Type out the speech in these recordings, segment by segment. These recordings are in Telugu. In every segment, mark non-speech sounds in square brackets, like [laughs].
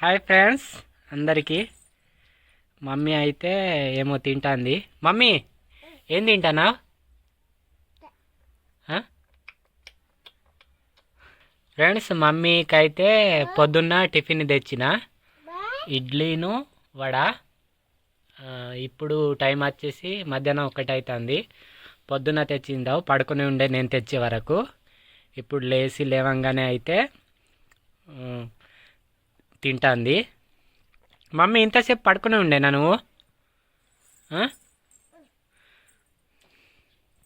హాయ్ ఫ్రెండ్స్ అందరికీ. మమ్మీ అయితే ఏమో తింటాంది. మమ్మీ ఏం తింటానా? ఫ్రెండ్స్ మమ్మీకి అయితే పొద్దున్న టిఫిన్ తెచ్చిన. ఇడ్లీను వడ. ఇప్పుడు టైం వచ్చేసి మధ్యాహ్నం ఒకటి అవుతుంది పొద్దున్న తెచ్చిందావు పడుకుని ఉండే నేను తెచ్చే వరకు. ఇప్పుడు లేచి లేవంగానే అయితే తింటాంది. మమ్మీ ఇంతసేపు పడుకునే ఉండేనా నువ్వు?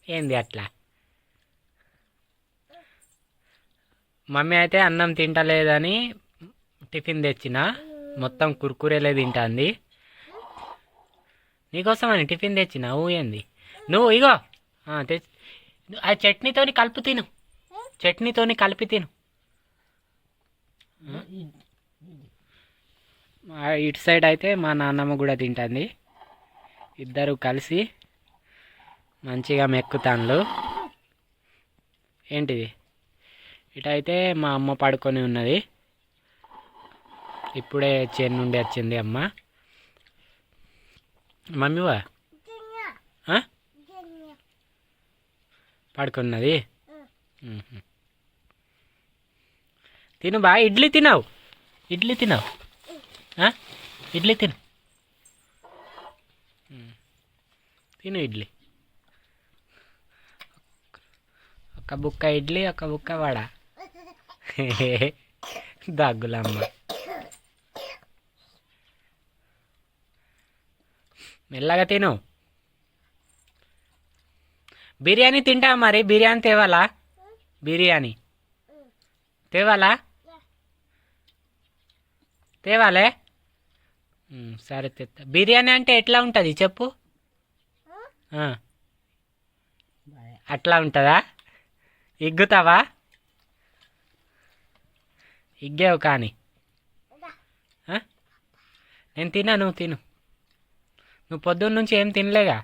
ఏంది అట్లా? మమ్మీ అయితే అన్నం తింటలేదని టిఫిన్ తెచ్చిన. మొత్తం కుర్కురేలే తింటాంది. నీకోసమని టిఫిన్ తెచ్చిన ఊ ఏంది నువ్వు ఇగో తెచ్చి ఆ చట్నీతోని కలుపు తిను. చట్నీతోని కలిపి తిను. ఇటు సైడ్ అయితే మా నాన్నమ్మ కూడా తింటుంది. ఇద్దరు కలిసి మంచిగా మెక్కుతాన్లు ఏంటిది? ఇటైతే మా అమ్మ పడుకొని ఉన్నది. ఇప్పుడే చేను నుండి వచ్చింది అమ్మ. మమ్మీవా పడుకున్నది? తిను బా ఇడ్లీ తినవు. ఇడ్లీ తినవు. ఇడ్లీ తిను. తిను ఇడ్లీ. ఒక బుక్క ఇడ్లీ ఒక బుక్క వడ. [laughs] దగ్గులమ్మ మెల్లగా తిను. బిర్యానీ తింటా మరి? బిర్యానీ తేవాలా? బిర్యానీ. తేవాలా? తేవాలే? సరే తెత్త. బిర్యానీ అంటే ఎట్లా ఉంటుంది చెప్పు? అట్లా ఉంటుందా? ఇగ్గుతావా? ఇగ్గావు కానీ. నేను తినా నువ్వు తిను. నువ్వు పొద్దున్న నుంచి ఏం తినలేగా?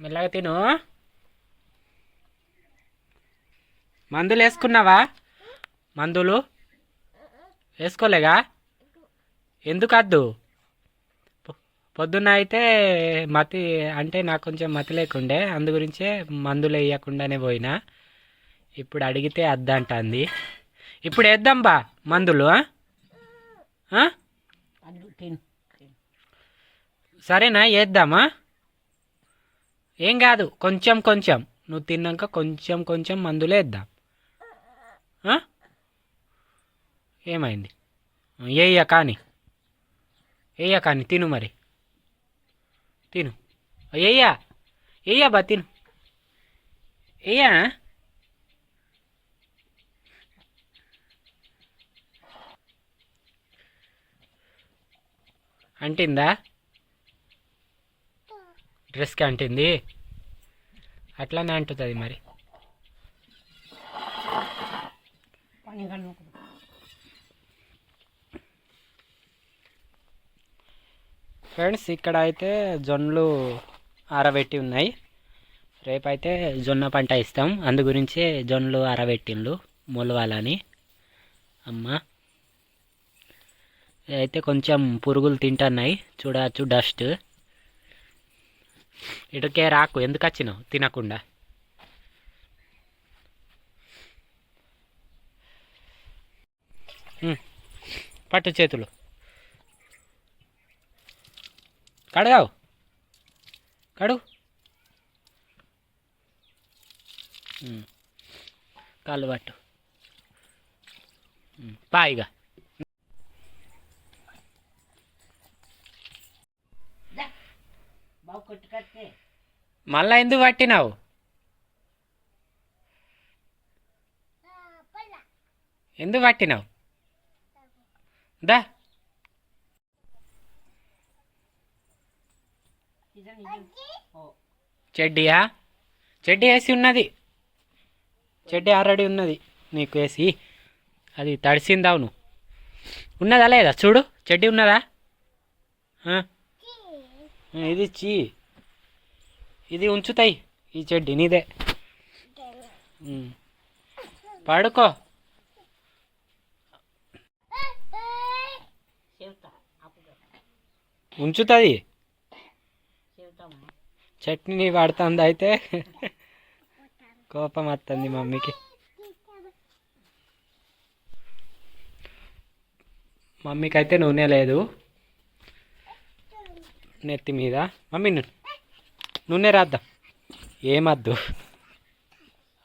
మెల్లగా తిను. మందులు వేసుకున్నావా మందులు? వేసుకోలేగా? ఎందుకు వద్దు పొ- పొద్దున్న అయితే మతి అంటే నాకు కొంచెం మతి లేకుండే అందు గురించే మందులు వేయకుండానే పోయినా. ఇప్పుడు అడిగితే వద్దంటుంది ఇప్పుడు వేద్దాం బా మందులు? సరేనా వేద్దామా ఏం కాదు కొంచెం కొంచెం. నువ్వు తిన్నాక కొంచెం కొంచెం మందులు వేద్దాం? ఏమైంది? ఏయ్యా కానీ. ఏయ్యా కానీ తిను మరి. తిను. ఏయ్యా. ఏయ్యా బా తిను. ఏయ్యా? అంటిందా? డ్రెస్కి అంటింది? అట్లానే అంటుతుంది మరి. ఫ్రెండ్స్ ఇక్కడ అయితే జొన్నలు ఆరబెట్టి ఉన్నాయి. రేపైతే జొన్న పంట ఇస్తాం. అందు గురించే జొన్నలు ఆరబెట్టిండ్లు మొలవాలని. అమ్మ. అయితే కొంచెం పురుగులు తింటున్నాయి. చూడవచ్చు డస్ట్. ఇటుకే రాకు. ఎందుకు వచ్చినావు? తినకుండా. పట్టు చేతులు. కడగావు. కడుగు ఉమ్, కాళ్ళు పట్టు. పాయిగా మళ్ళా ఎందుకు పట్టినావు? ఎందుకు పట్టినావు? దా. చెడ్డీయా చెడ్డీ వేసి ఉన్నది. చెడ్డీ ఆల్రెడీ ఉన్నది. నీకు వేసి అది తడిసిందావు నువ్వు. ఉన్నదా లేదా? చూడు. చెడ్డీ ఉన్నదా? ఇది చీ. ఇది ఉంచుతాయి. ఈ చెడ్డీ నీదే. పడుకో. ఉంచుతుంది. చట్నీ పడుతుంది అయితే. కోపం వస్తుంది మమ్మీకి. మమ్మీకి అయితే నూనె లేదు. నెత్తి మీద. మమ్మీ ను- నూనె రాద్దాం. ఏమద్దు.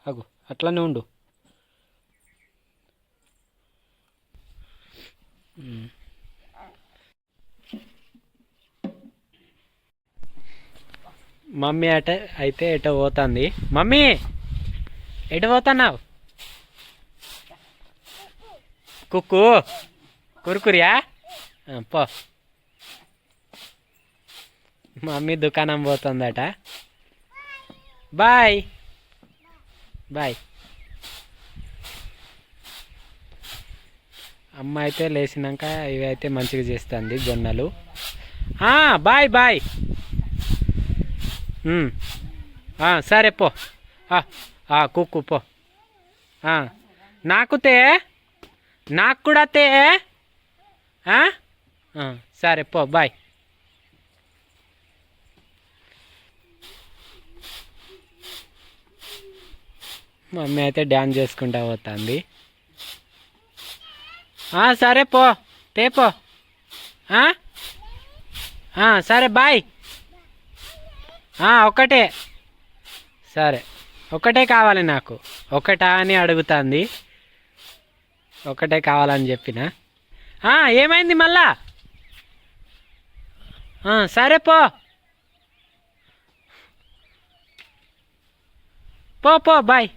అగు అట్లనే ఉండు. మమ్మీ అట అయితే ఎట పోతుంది? మమ్మీ! ఎటు పోతున్నావు? కుక్కు! కురుకురియా? పో. మమ్మీ దుకాణం పోతుందట. బాయ్! బాయ్. అమ్మ అయితే లేచినాక ఇవి అయితే మంచిగా చేస్తుంది జొన్నలు బాయ్ బాయ్. సరే పో. కుక్కు పో. నాకు తే? నాకు కూడా తే? సరే పో బాయ్. మమ్మీ అయితే డ్యాన్స్ చేసుకుంటా పోతుంది. సరే పో. తే పో. సరే బాయ్. ఒకటే సరే. ఒకటే కావాలి నాకు. ఒకటా అని అడుగుతుంది. ఒకటే కావాలని చెప్పిన. ఏమైంది మళ్ళా? సరే పో. పో పో బాయ్.